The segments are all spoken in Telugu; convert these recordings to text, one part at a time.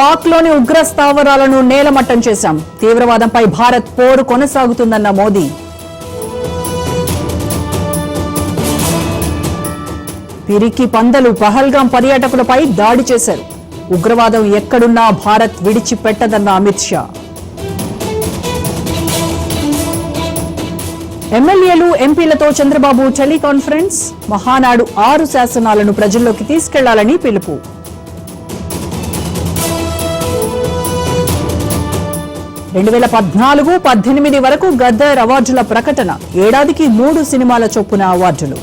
పాక్లోని ఉగ్ర స్థావరాలను నేలమట్టం చేశాం. తీవ్రవాదంపై భారత్ పోరు కొనసాగుతుందన్న మోదీ. పిరికి పందలు పహల్గాం పర్యాటకులపై దాడి చేశారు. ఉగ్రవాదం ఎక్కడున్నా భారత్ విడిచిపెట్టదన్న అమిత్ షా. ఎమ్మెల్యేలు ఎంపీలతో చంద్రబాబు టెలికాన్ఫరెన్స్. మహానాడు ఆరు శాసనాలను ప్రజల్లోకి తీసుకెళ్ళాలని పిలుపు. రెండు వేల పద్నాలుగు పద్దెనిమిది వరకు గద్దర్ అవార్డుల ప్రకటన. ఏడాదికి మూడు సినిమాల చొప్పున అవార్డులు.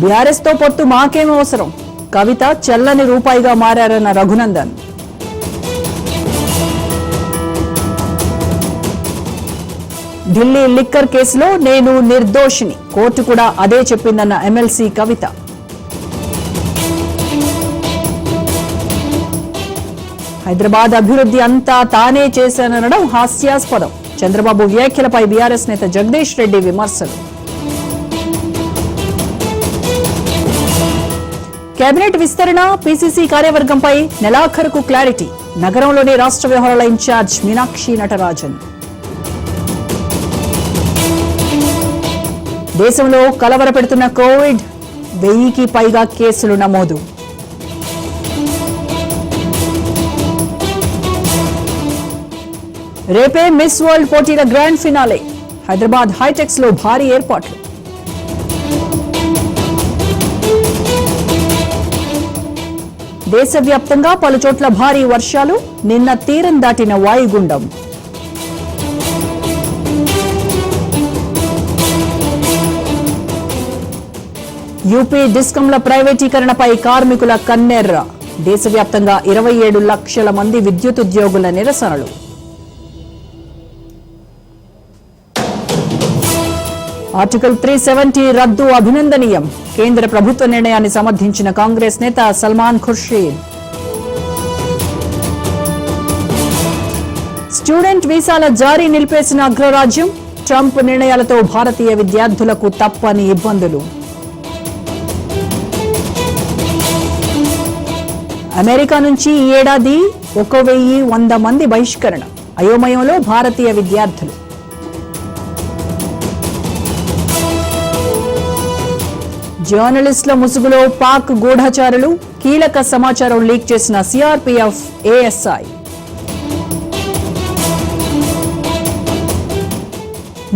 బీఆర్ఎస్తో పొత్తు మాకేం అవసరం? కవిత చెల్లని రూపాయిగా మారారన్న రఘునందన్. ఢిల్లీ లిక్కర్ కేసులో నేను నిర్దోషిని. కోర్టు కూడా అదే చెప్పిందన్న ఎమ్మెల్సీ కవిత. హైదరాబాద్ అభివృద్ధి అంతా తానే చేశాననడం హాస్యాస్పదం. చంద్రబాబు వ్యాఖ్యలపై బీఆర్ఎస్ నేత జగదీష్ రెడ్డి విమర్శలు. కేబినెట్ విస్తరణ పీసీసీ కార్యవర్గంపై నెలాఖరుకు క్లారిటీ. నగరంలోని రాష్ట్ర వ్యవహారాల ఇన్ఛార్జ్ మీనాక్షి నటరాజన్. దేశంలో కలవరపెడుతున్న కోవిడ్ వెయ్యికి పైగా కేసులు నమోదు. రేపే మిస్ వరల్డ్ పోటీల గ్రాండ్ ఫినాలే. హైదరాబాద్ హైటెక్స్లో భారీ ఏర్పాట్లు. దేశవ్యాప్తంగా పలు చోట్ల భారీ వర్షాలు నిన్న తీరం దాటిన వాయుగుండం. యూపీ డిస్కంల ప్రైవేటీకరణపై కార్మికుల కన్నెర్ర. దేశవ్యాప్తంగా ఇరవై ఏడు లక్షల మంది విద్యుత్ ఉద్యోగుల నిరసనలు. ఆర్టికల్ త్రీ సెవెంటీ రద్దు అభినందనీయం. కేంద్ర ప్రభుత్వ నిర్ణయాన్ని సమర్థించిన కాంగ్రెస్ నేత సల్మాన్ ఖుర్షీద్. స్టూడెంట్ వీసాల జారీ నిలిపేసిన అగ్రరాజ్యం ట్రంప్ నిర్ణయాలతో భారతీయ విద్యార్థులకు తప్పని ఇబ్బందులు. అమెరికా నుంచి ఈ ఏడాది ఒక వెయ్యి వంద మంది బహిష్కరణ అయోమయంలో భారతీయ విద్యార్థులు. జర్నలిస్టుల ముసుగులో పాక్ గూఢచారులు కీలక సమాచారం లీక్ చేసిన సిఆర్పీఎఫ్ ఏఎస్ఐ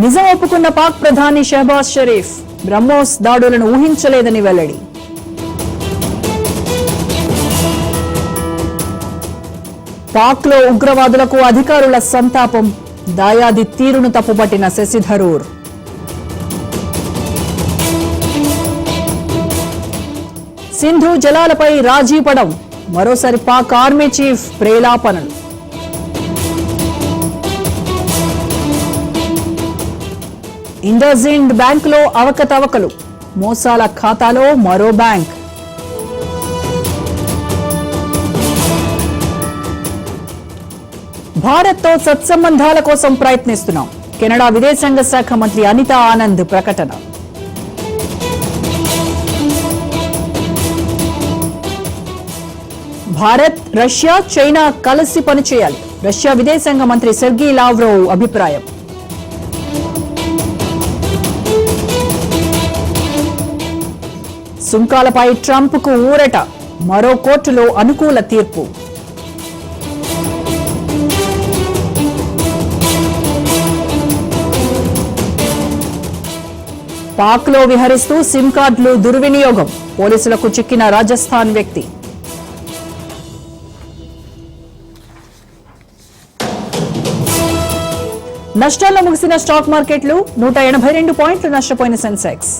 నిజం ఒప్పుకున్న పాక్ ప్రధాని షహబాజ్ షరీఫ్ బ్రహ్మోస్ దాడులను ఊహించలేదని వెల్లడి. పాక్లో ఉగ్రవాదులకు అధికారుల సంతాపం దాయాది తీరును తప్పుపట్టిన శశిధరూర్ సింధు జలాలపై రాజీ పడం మరోసారి పాక్ ఆర్మీ చీఫ్ ప్రేలాపనలు. ఇండోజిండ్ బ్యాంకులో అవకతవకలు. మోసాల ఖాతాలో మరో బ్యాంక్. భారత్తో సత్సంబంధాల కోసం ప్రయత్నిస్తున్నాం. కెనడా విదేశాంగ శాఖ మంత్రి అనితా ఆనంద్ ప్రకటన. భారత్ రష్యా చైనా కలిసి పనిచేయాలి. రష్యా విదేశాంగ మంత్రి సెర్గీ లావ్రోవ్ అభిప్రాయం. సుంకాలపై ట్రంప్కు ఊరట మరో కోర్టులో అనుకూల తీర్పు. పాక్లో విహరిస్తూ సిమ్ కార్డులు దుర్వినియోగం పోలీసులకు చిక్కిన రాజస్థాన్ వ్యక్తి. నష్టాల్లో ముగిసిన స్టాక్ మార్కెట్లు నూట ఎనభై రెండు పాయింట్లు నష్టపోయిన సెన్సెక్స్.